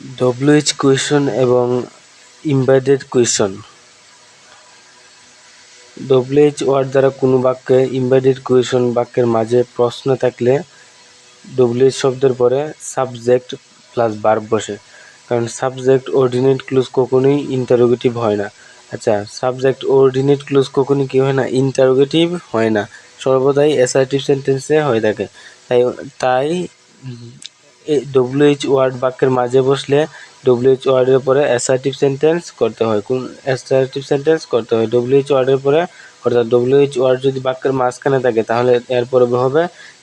WH question এবং ইম্বেডেড question WH word দ্বারা কোনো বাক্যে ইম্বেডেড কুয়েশন বাক্যের মাঝে প্রশ্ন থাকলে ডব্লিউএইচ শব্দের পরে সাবজেক্ট প্লাস ভার্ব বসে। কারণ সাবজেক্ট অর্ডিনেট ক্লোজ কখনোই ইন্টারোগেটিভ হয় না। আচ্ছা সাবজেক্ট অর্ডিনেট ক্লোজ কখনই কি হয় না? ইন্টারোগেটিভ হয় না। সর্বদাই অ্যাসার্টিভ সেন্টেন্সে হয়ে থাকে। তাই তাই ডব্লিউএইচ ওয়ার্ড বাক্যের মাঝে বসলে ডব্লিউএইচ ওয়ার্ডের পরে অ্যাসার্টিভ সেন্টেন্স করতে হয়। কোন অ্যাসার্টিভ সেন্টেন্স করতে হয়? ডব্লিউএইচ ওয়ার্ডের পরে অর্থাৎ ডব্লিউএইচ ওয়ার্ড যদি বাক্যের মাঝখানে থাকে, তাহলে এরপরে হবে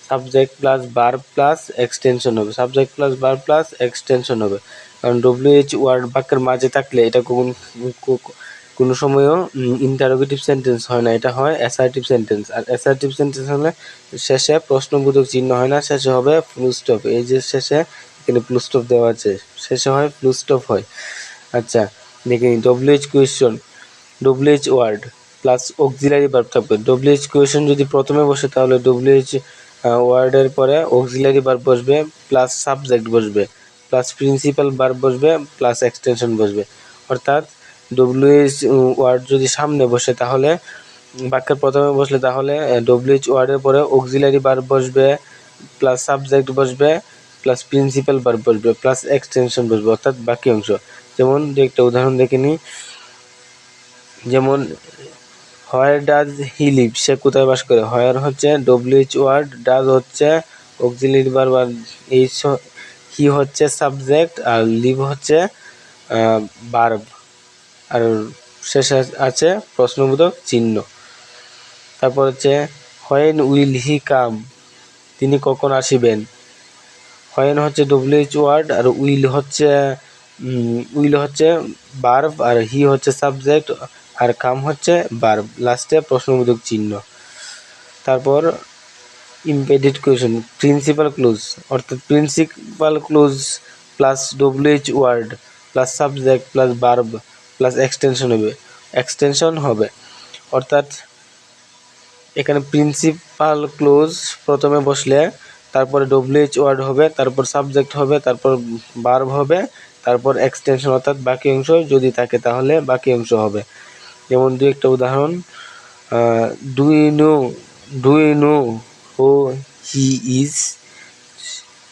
সাবজেক্ট প্লাস বার প্লাস এক্সটেনশন হবে। সাবজেক্ট প্লাস বার প্লাস এক্সটেনশন হবে। কারণ ডব্লিউএইচ ওয়ার্ড বাক্যের মাঝে থাকলে এটা কোন সময়ও ইন্টারোগেটিভ সেন্টেন্স হয় না। এটা হয় অ্যাসার্টিভ সেন্টেন্স আর অ্যাসার্টিভ সেন্টেন্স হলে শেষে প্রশ্নবোধক চিহ্ন হয় না, শেষে হবে ফুল স্টপ এই যে শেষে, এখানে ফুল স্টপ দেওয়া আছে। শেষে হয় ফুল স্টপ হয়। আচ্ছা দেখে নিন WH question WH word plus auxiliary verb থাকবে। ডব্লিউএইচ কোয়েশন যদি প্রথমে বসে, তাহলে ডব্লিউএইচ ওয়ার্ডের পরে অক্সিলারি ভার্ব বসবে প্লাস সাবজেক্ট বসবে প্লাস প্রিন্সিপাল ভার্ব বসবে প্লাস এক্সটেনশন বসবে। অর্থাৎ ডব্লিউএইচ ওয়ার্ড যদি সামনে বসে তাহলে, বাক্যের প্রথমে বসলে তাহলে ডব্লিউএইচ ওয়ার্ডের পরে অক্সিলারি ভার্ব বসবে প্লাস সাবজেক্ট বসবে প্লাস প্রিন্সিপাল ভার্ব বসবে প্লাস এক্সটেনশন বসবে, অর্থাৎ বাকি অংশ। যেমন একটা উদাহরণ দেখে নিই। যেমন হোয়ার ডাজ হি লিভ সে কোথায় বাস করে? হোয়ার হচ্ছে ডব্লিউএইচ ওয়ার্ড ডাজ হচ্ছে অক্সিলারি ভার্ব আর এইচ হি হচ্ছে সাবজেক্ট আর লিভ হচ্ছে ভার্ব আর শেষে আছে প্রশ্নবোধক চিহ্ন। তারপর হচ্ছে, হোয়েন উইল হি কাম? তিনি কখন আসিবেন? হোয়েন হচ্ছে ডব্লিউএইচ ওয়ার্ড আর উইল হচ্ছে উইল হচ্ছে বার্ব আর হি হচ্ছে সাবজেক্ট আর কাম হচ্ছে বার্ব লাস্টে প্রশ্নবোধক চিহ্ন। তারপর ইম্পেডেড কোয়েশন, প্রিন্সিপাল ক্লোজ, অর্থাৎ principal clause plus WH word plus subject plus verb plus extension হবে। এক্সটেনশন হবে। অর্থাৎ এখানে প্রিন্সিপাল ক্লোজ প্রথমে বসলে তারপরে ডব্লিউএইচ ওয়ার্ড হবে, তারপর সাবজেক্ট হবে, তারপর বার্ব হবে, তারপর এক্সটেনশন অর্থাৎ বাকি অংশ যদি থাকে তাহলে বাকি অংশ হবে। যেমন দু একটা উদাহরণ you know you know who he is,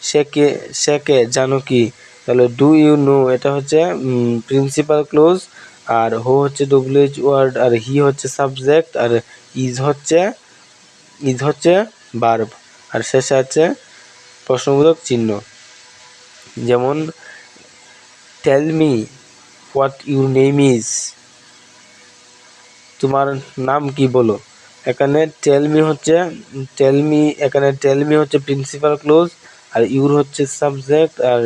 সে কে সে কে জানো কি? তাহলে ডু ইউ নো এটা হচ্ছে প্রিন্সিপাল ক্লোজ আর হো হচ্ছে ডব্লিউএইচ ওয়ার্ড আর হি হচ্ছে সাবজেক্ট আর ইজ হচ্ছে ইজ হচ্ছে বার্ব আর শেষে আছে প্রশ্নবোধক চিহ্ন। যেমন tell me what your name is তোমার নাম কি বলো? এখানে টেলমি হচ্ছে টেলমি এখানে টেলমি হচ্ছে প্রিন্সিপাল ক্লোজ আর ইউর হচ্ছে সাবজেক্ট আর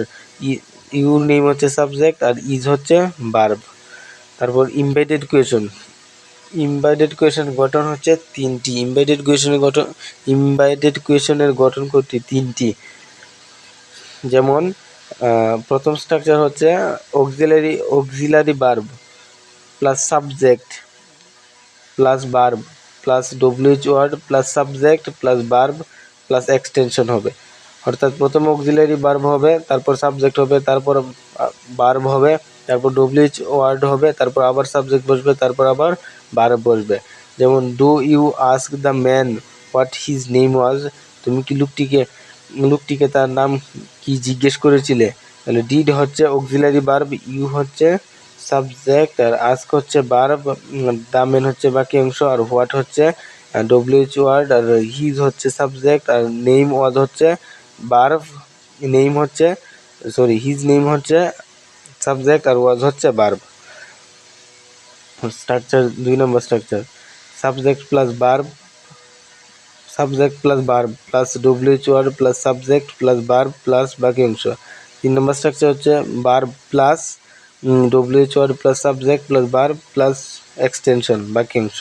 ইউর নেম হচ্ছে সাবজেক্ট আর ইজ হচ্ছে বার্ব তারপর ইমবেডেড কোয়েশন ইমবাইডেড কোয়েশন গঠন হচ্ছে তিনটি। ইমবাইডেড কোয়েশনের গঠন ইমবাইডেড কোয়েশনের গঠন করতে তিনটি। যেমন প্রথম স্ট্রাকচার হচ্ছে auxiliary auxiliary verb plus subject plus verb plus WH word plus subject plus verb plus extension হবে। অর্থাৎ প্রথম অক্সিলারি বার্ব হবে, তারপর সাবজেক্ট হবে, তারপর বার্ব হবে, তারপর ডব্লিউএইচ ওয়ার্ড হবে, তারপর আবার সাবজেক্ট বসবে, তারপর আবার বার্ব বসবে। যেমন do you ask the man what his name was তুমি কি লোকটিকে লোকটিকে তার নাম কি জিজ্ঞেস করেছিলে? তাহলে ডিড হচ্ছে অক্সিলারি বার্ব ইউ হচ্ছে সাবজেক্ট আর আস্ক হচ্ছে বার্ব দ্য ম্যান হচ্ছে বাকি অংশ, আর হোয়াট হচ্ছে ডব্লিউএইচ ওয়ার্ড আর হিজ হচ্ছে সাবজেক্ট আর নেম ওয়াজ হচ্ছে বার্ব নেম হচ্ছে সরি হিজ নেম হচ্ছে সাবজেক্ট আর ওয়াজ হচ্ছে বার্ব স্ট্রাকচার দুই number structure subject plus verb subject plus verb plus WH word plus subject plus verb plus বাকি অংশ। তিন নম্বর স্ট্রাকচার হচ্ছে verb plus WH word plus subject plus verb plus extension বাকি অংশ।